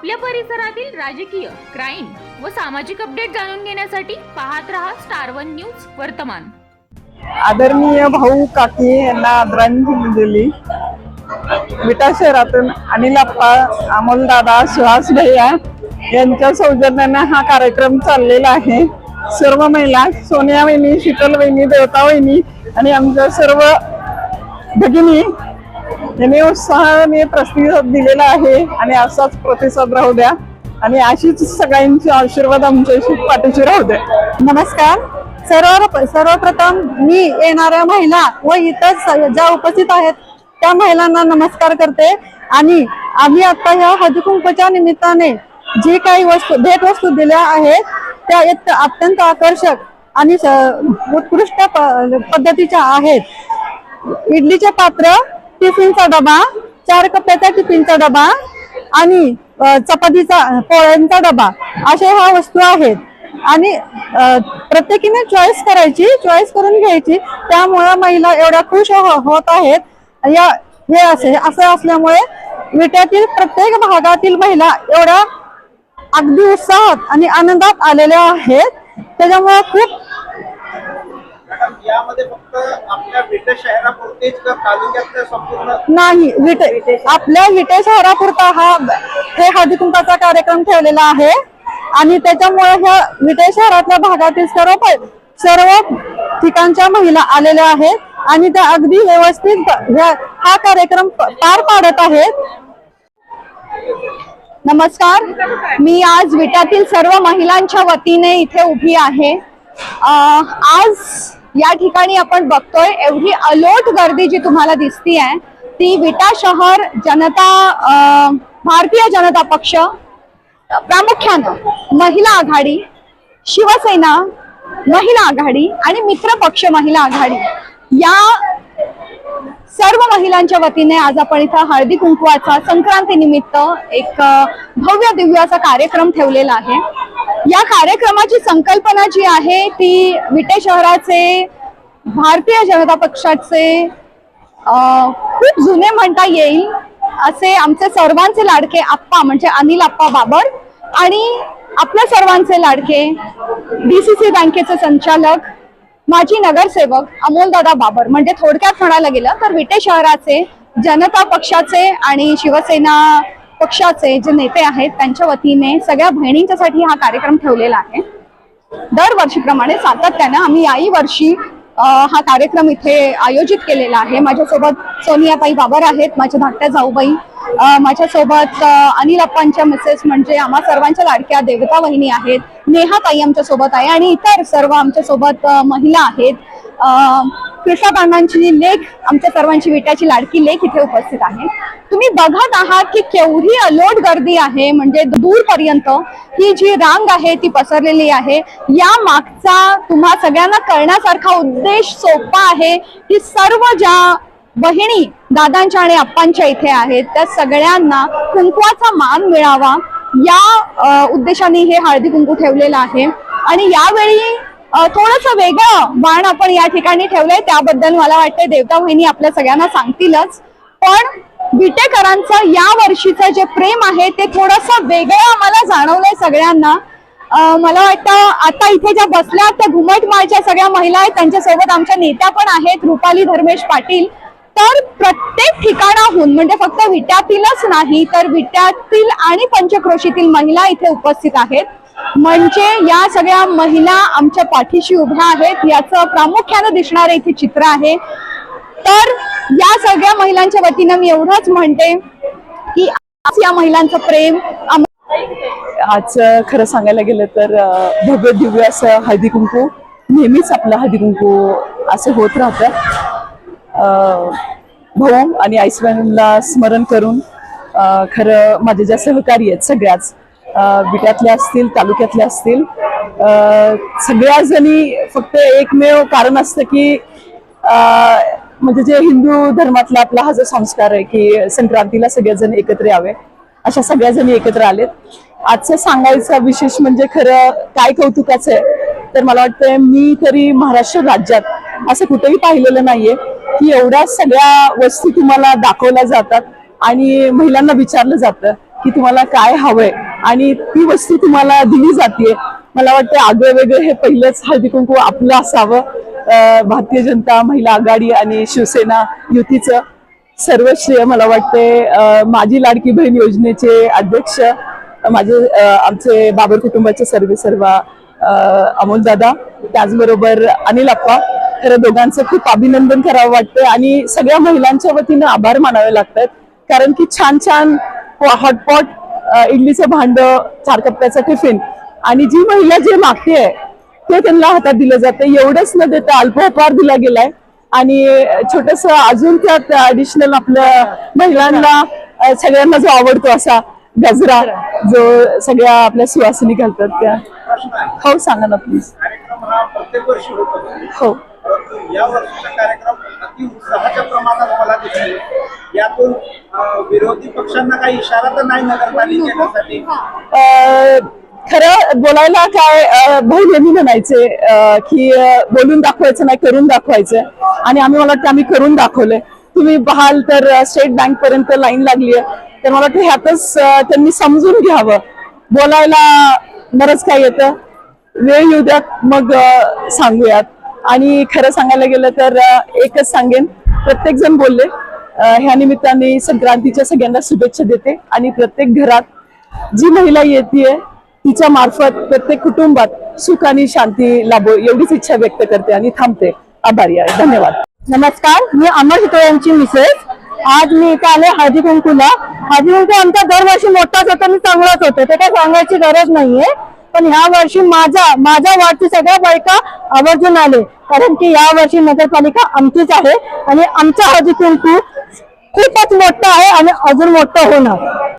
आपल्या परिसरातील राजकीय क्राईम व सामाजिक अपडेट जाणून घेण्यासाठी पाहत रहा स्टार वन न्यूज वर्तमान. आदरणीय भाऊ काकी यांना आदरांजली दिली. विटा शहरातून अनिल अप्पा अमोल दादा सुहास भैया यांच्या सौजन्याने हा कार्यक्रम चाललेला आहे. सर्व महिला सोनिया वहिनी शीतल वहिनी देवता वहिनी आणि आमच्या सर्व भगिनी यांनी उत्साहाने प्रतिसाद दिलेला आहे आणि असाच प्रतिसाद राहू द्या. आणि अशीच सगळ्यांचे आशीर्वाद आमच्याशी पाठीशी राहू द्या. नमस्कार. सर्व सर्वप्रथम मी येणाऱ्या महिला व इतर ज्या उपस्थित आहेत त्या महिलांना नमस्कार करते. आणि आम्ही आता ह्या हळदीकुंकूच्या निमित्ताने जी काही वस्तू भेट वस्तू दिल्या आहेत त्या अत्यंत आकर्षक आणि स- उत्कृष्ट प- पद्धतीच्या आहेत. इडलीचे पात्र टिफिनचा डबा चार कप्प्याचा टिफिनचा डबा आणि चपातीचा पोळ्यांचा डबा. अशा ह्या वस्तू आहेत. आणि प्रत्येकीने चॉईस करायची चॉईस करून घ्यायची. त्यामुळे महिला एवढ्या खुश हो- होत आहेत. या हे असे असं असल्यामुळे विट्यातील प्रत्येक भागातील महिला एवढ्या अगदी उत्साहात आणि आनंदात आलेल्या आहेत. त्याच्यामुळे खूप यामध्ये फक्त आपल्या विटे शहरापुरतेच का तालुक्यातल्या संपूर्ण नाही विटे आपल्या विटे शहरापुरता हा हे हळदी कुंकाचा कार्यक्रम ठेवलेला आहे. आणि त्याच्यामुळे ह्या विटे शहरातल्या भागातील सर्व सर्व ठिकाणच्या महिला आलेल्या आहेत. आणि त्या अगदी व्यवस्थित हा कार्यक्रम पार पाडत आहेत. नमस्कार. मी आज विटातील सर्व महिलांच्या वतीने इथे उभी आहे. आज या ठिकाणी आपण बघतोय एवढी अलोट गर्दी जी तुम्हाला दिसती आहे ती विटा शहर जनता अं, भारतीय जनता पक्ष प्रामुख्यानं महिला आघाडी शिवसेना महिला आघाडी आणि मित्र पक्ष महिला आघाडी. या सर्व महिलांच्या वतीने आज आपण इथं हळदी कुंकवाचा संक्रांती निमित्त एक भव्य दिव्य असा कार्यक्रम ठेवलेला आहे. या कार्यक्रमाची संकल्पना जी आहे ती विटे शहराचे भारतीय जनता पक्षाचे खूप जुने म्हणता येईल असे आमचे सर्वांचे लाडके आप्पा म्हणजे अनिल आप्पा बाबर आणि आपल्या सर्वांचे लाडके डीसीसी बँकेचे संचालक माजी नगरसेवक अमोलदादा बाबर. म्हणजे थोडक्यात म्हणायला गेलं तर विटे शहराचे जनता पक्षाचे आणि शिवसेना पक्षाचे जे नेते आहेत त्यांच्या वतीने सगळ्या बहिणींच्यासाठी हा कार्यक्रम ठेवलेला आहे. दरवर्षीप्रमाणे सातत्यानं आम्ही याही वर्षी हा कार्यक्रम इथे आयोजित केलेला आहे. माझ्यासोबत सोनियाताई बाबर आहेत माझ्या धाकट्या जाऊबाई माझ्यासोबत अनिल अप्पांच्या मिसेस म्हणजे आम्हा सर्वांच्या लाडक्या देवता वहिनी आहेत नेहा ताई आमच्यासोबत आहे आणि इतर सर्व आमच्यासोबत महिला आहेत. अ, कृष्णाकांडांची लेख आमच्या सर्वांची विट्याची लाडकी लेख इथे उपस्थित आहे. तुम्ही बघत आहात की केवढी अलोट गर्दी आहे म्हणजे दूरपर्यंत ही जी रांग आहे ती पसरलेली आहे. या मागचा तुम्हा सगळ्यांना कळण्यासारखा उद्देश सोपा आहे की सर्व ज्या बहिणी दादांच्या आणि आप्पांच्या इथे आहेत त्या सगळ्यांना कुंकवाचा मान मिळावा. या उद्देशाने हे हळदी कुंकू ठेवलेलं आहे. आणि यावेळी थोडस वेगळं बाण आपण या ठिकाणी ठेवलंय. त्याबद्दल मला वाटतंय देवता बहिणी आपल्या सगळ्यांना सांगतीलच. पण विटेकरांचं या वर्षीचं जे प्रेम आहे ते थोडंसं वेगळं आम्हाला जाणवलंय सगळ्यांना. मला वाटतं आता इथे ज्या बसल्या त्या घुमटमाळच्या सगळ्या महिला आहेत त्यांच्यासोबत आमच्या नेत्या पण आहेत रुपाली धर्मेश पाटील. तर प्रत्येक ठिकाणाहून म्हणजे फक्त विट्यातीलच नाही तर विट्यातील आणि पंचक्रोशीतील महिला इथे उपस्थित आहेत. म्हणजे या सगळ्या महिला आमच्या पाठीशी उभ्या आहेत याचं प्रामुख्यानं दिसणारं इथे चित्र आहे. तर या सगळ्या महिलांच्या वतीनं मी एवढंच म्हणते की आज या महिलांचं प्रेम आज खरं सांगायला गेलं तर भव्य दिव्य असं हळदी कुंकू नेहमीच आपलं हळदी कुंकू असं होत राहतं. भाऊ आणि आईसबहिणींना स्मरण करून खरं माझे ज्या सहकारी आहेत सगळ्याच बिट्यातल्या विट्यातल्या असतील तालुक्यातल्या असतील अ, सगळ्या जणी फक्त एकमेव कारण असतं की म्हणजे जे हिंदू धर्मातला आपला हा जो संस्कार आहे की संक्रांतीला सगळेजण एकत्र यावे अशा सगळ्या जणी एकत्र आलेत. आजचं सांगायचा विशेष म्हणजे खरं काय कौतुकाचं आहे तर मला वाटतंय मी तरी महाराष्ट्र राज्यात असं कुठेही पाहिलेलं नाहीये की एवढ्या सगळ्या वस्तू तुम्हाला दाखवल्या जातात आणि महिलांना विचारलं जातं की तुम्हाला काय हवंय आणि ती वस्तू तुम्हाला दिली जाते मला वाटतं आगळं वेगळं हे पहिलंच हळदी कुंकू आपलं असावं. भारतीय जनता महिला आघाडी आणि शिवसेना युतीचं सर्व श्रेय मला वाटते माझी लाडकी बहीण योजनेचे अध्यक्ष माझे आमचे बाबर कुटुंबाचे सर्वे सर्व अमोल दादा त्याचबरोबर अनिल अप्पा खरं दोघांचं खूप अभिनंदन करावं वाटतंय आणि सगळ्या महिलांच्या वतीनं आभार मानावे लागतात. कारण की छान छान हॉटपॉट इडलीचं भांड चार कप्प्याचा टिफिन आणि जी महिला जे मागते ते त्यांना हातात दिलं जातं. एवढंच न देता अल्पोपहार दिला गेलाय. आणि छोटस अजून त्यात ऍडिशनल आपल्या महिलांना सगळ्यांना जो आवडतो असा गजरा जो सगळ्या आपल्या सुवासिनी घालतात त्या. हो सांगा ना प्लीज हा. हो यातून विरोधी पक्षांना काही इशारा तर नाही नगरपालिकेसाठी खरं बोलायला काय अ, भाऊ नेहमी म्हणायचे की बोलून दाखवायचं नाही करून दाखवायचं. आणि आम्ही मला वाटतं आम्ही करून दाखवलंय तुम्ही पाहाल तर स्टेट बँक पर्यंत लाईन लागली आहे. तर मला वाटतं ह्यातच त्यांनी समजून घ्यावं. बोलायला बरंच काय येतं. वेळ येऊ द्यात मग सांगूयात. आणि खरं सांगायला गेलं तर एकच सांगेन. प्रत्येक जण बोलले ह्या निमित्ताने संक्रांतीच्या सगळ्यांना शुभेच्छा देते. आणि प्रत्येक घरात जी महिला येते तिच्या मार्फत प्रत्येक कुटुंबात सुख आणि शांती लाभो एवढीच इच्छा व्यक्त करते आणि थांबते. आभारी आहे. धन्यवाद. नमस्कार. मी अमर शितोळे यांची मिसेस. आज मी इथे आले हळदी कुंकूला हळदी कुंकू आमचा दरवर्षी मोठाच होता मी चांगलाच होतो. ते काय सांगायची गरज नाहीये. पण ह्या वर्षी माझा माझ्या वाटची सगळ्या बायका आवर्जून आले. कारण की या वर्षी नगरपालिका आमचीच आहे आणि आमचा हळदी कुंकू खूपच मोठा आहे आणि अजून मोठं होणार.